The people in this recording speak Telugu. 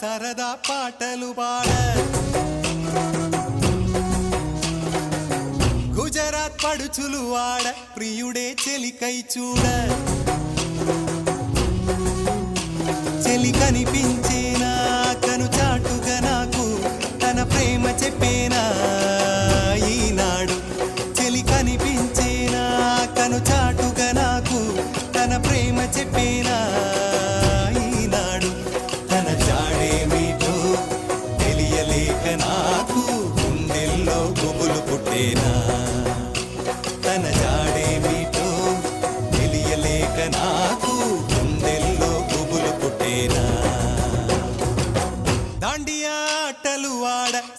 సరదా పాటలు పాడ. గుజరాత్ పడుచులు వాడ ప్రియుడే చెలికై చూడ. చెలి కనిపించేనా కను చాటుగా నాకు తన ప్రేమ చెప్పేనా? ఈనాడు చెలి కనిపించేనా కను చాటుగా నాకు తన ప్రేమ చెప్పేనా? నాకు గుండెల్లో గుబులు పుట్టేనా? తన జాడేమిటో తెలియలేక నాకు గుండెల్లో గుబులు పుట్టేనా? దాండియాటలు ఆడ